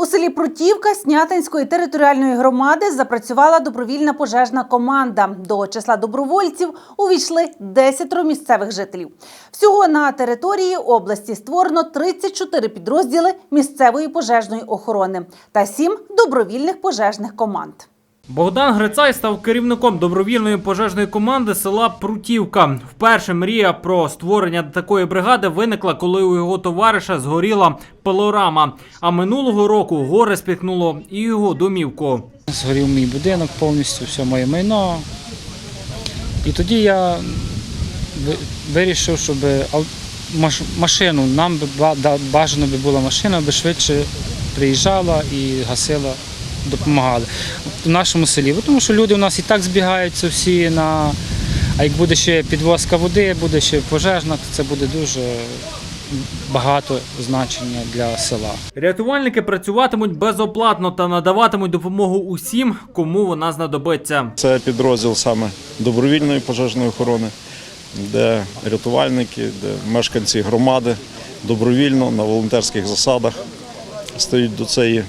У селі Прутівка Снятинської територіальної громади запрацювала добровільна пожежна команда. До числа добровольців увійшли 10 місцевих жителів. Всього на території області створено 34 підрозділи місцевої пожежної охорони та 7 добровільних пожежних команд. Богдан Грицай став керівником добровільної пожежної команди села Прутівка. Вперше мрія про створення такої бригади виникла, коли у його товариша згоріла пилорама. А минулого року горе спіхнуло і його домівку. Згорів мій будинок повністю, все моє майно. І тоді я вирішив, щоб машину, нам бажано би була машина, би швидше приїжджала і гасила, допомагала в нашому селі. Тому що люди у нас і так збігаються всі на. А як буде ще підвозка води, буде ще пожежна, то це буде дуже багато значення для села. Рятувальники працюватимуть безоплатно та надаватимуть допомогу усім, кому вона знадобиться. Це підрозділ саме добровільної пожежної охорони, де рятувальники, де мешканці громади добровільно на волонтерських засадах стають до цієї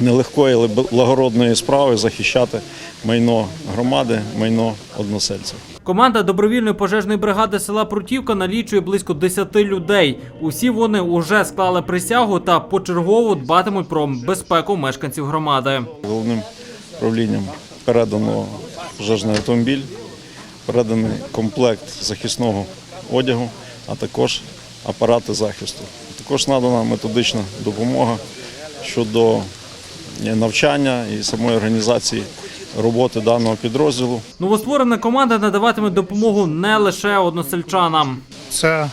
нелегкої, але благородної справи захищати майно громади, майно односельців. Команда добровільної пожежної бригади села Прутівка налічує близько 10 людей. Усі вони уже склали присягу та почергово дбатимуть про безпеку мешканців громади. Головним правлінням передано пожежний автомобіль, переданий комплект захисного одягу, а також апарати захисту. Також надана методична допомога щодо навчання і самої організації роботи даного підрозділу. Новостворена команда надаватиме допомогу не лише односельчанам. Ця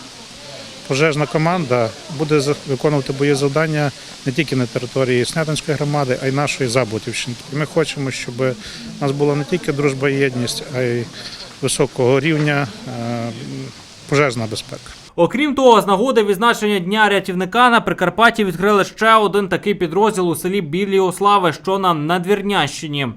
пожежна команда буде за- виконувати бої завдання не тільки на території Снятинської громади, а й нашої Забутівщини. Ми хочемо, щоб у нас була не тільки дружба і єдність, а й високого рівня е, пожежна безпека. Окрім того, з нагоди відзначення дня рятівника на Прикарпатті відкрили ще один такий підрозділ у селі Білі Ослави, що на Надвірнящині.